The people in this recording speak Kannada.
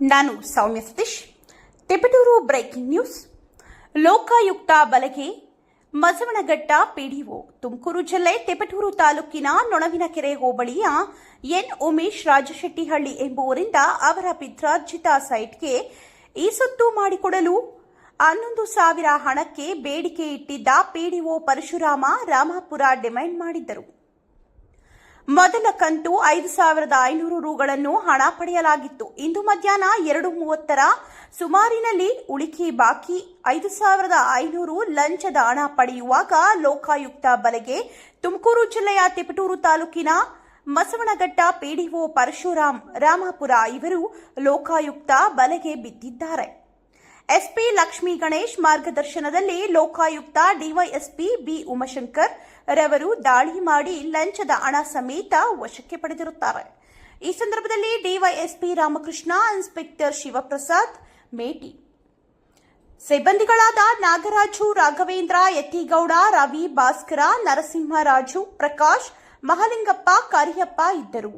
ನಾನು Soumya Satish. Tiptur breaking news. Lokayukta ಬಲಗೆ ಮಸವಣಘಟ್ಟ ಪಿಡಿಒ, ತುಮಕೂರು ಜಿಲ್ಲೆ ತಿಪಟೂರು ತಾಲೂಕಿನ ನೊಣವಿನಕೆರೆ ಹೋಬಳಿಯ ಎನ್. ಉಮೇಶ್ ರಾಜಶೆಟ್ಟಿಹಳ್ಳಿ ಎಂಬುವರಿಂದ ಅವರ ಪಿತ್ರಾರ್ಜಿತ ಸೈಟ್ಗೆ ಈ ಸೊತ್ತು ಮಾಡಿಕೊಡಲು ಹನ್ನೊಂದು ಸಾವಿರ ಹಣಕ್ಕೆ ಬೇಡಿಕೆ ಇಟ್ಟಿದ್ದ ಪಿಡಿಒ ಪರಶುರಾಮ ರಾಮಾಪುರ ಡಿಮ್ಯಾಂಡ್ ಮಾಡಿದ್ದರು. ಮೊದಲ ಕಂತು ಐದು ಸಾವಿರದ ಐನೂರು ರೂಗಳನ್ನು ಹಣ ಪಡೆಯಲಾಗಿತ್ತು. ಇಂದು ಮಧ್ಯಾಹ್ನ ಎರಡು ಮೂವತ್ತರ ಸುಮಾರಿನಲ್ಲಿ ಉಳಿಕೆ ಬಾಕಿ ಐದು ಸಾವಿರದ ಐನೂರು ಲಂಚದ ಹಣ ಪಡೆಯುವಾಗ ಲೋಕಾಯುಕ್ತ ಬಲೆಗೆ ತುಮಕೂರು ಜಿಲ್ಲೆಯ ತಿಪಟೂರು ತಾಲೂಕಿನ ಮಸವಣಘಟ್ಟ ಪಿಡಿಒ ಪರಶುರಾಮ್ ರಾಮಾಪುರ ಇವರು ಲೋಕಾಯುಕ್ತ ಬಲೆಗೆ ಬಿದ್ದಿದ್ದಾರೆ. ಎಸ್ಪಿ ಲಕ್ಷ್ಮೀ ಗಣೇಶ್ ಮಾರ್ಗದರ್ಶನದಲ್ಲಿ ಲೋಕಾಯುಕ್ತ ಡಿವೈಎಸ್ಪಿ ಬಿ ಉಮಾಶಂಕರ್ ರವರು ದಾಳಿ ಮಾಡಿ ಲಂಚದ ಹಣ ಸಮೇತ ವಶಕ್ಕೆ ಪಡೆದಿರುತ್ತಾರೆ. ಈ ಸಂದರ್ಭದಲ್ಲಿ ಡಿವೈಎಸ್ಪಿ ರಾಮಕೃಷ್ಣ, ಇನ್ಸ್ಪೆಕ್ಟರ್ ಶಿವಪ್ರಸಾದ್, ಮೇಟಿ. ಸಿಬ್ಬಂದಿಗಳಾದ ನಾಗರಾಜು, ರಾಘವೇಂದ್ರ, ಯತಿಗೌಡ, ರವಿ ಭಾಸ್ಕರ, ನರಸಿಂಹರಾಜು, ಪ್ರಕಾಶ್, ಮಹಲಿಂಗಪ್ಪ, ಕರಿಯಪ್ಪ ಇದ್ದರು.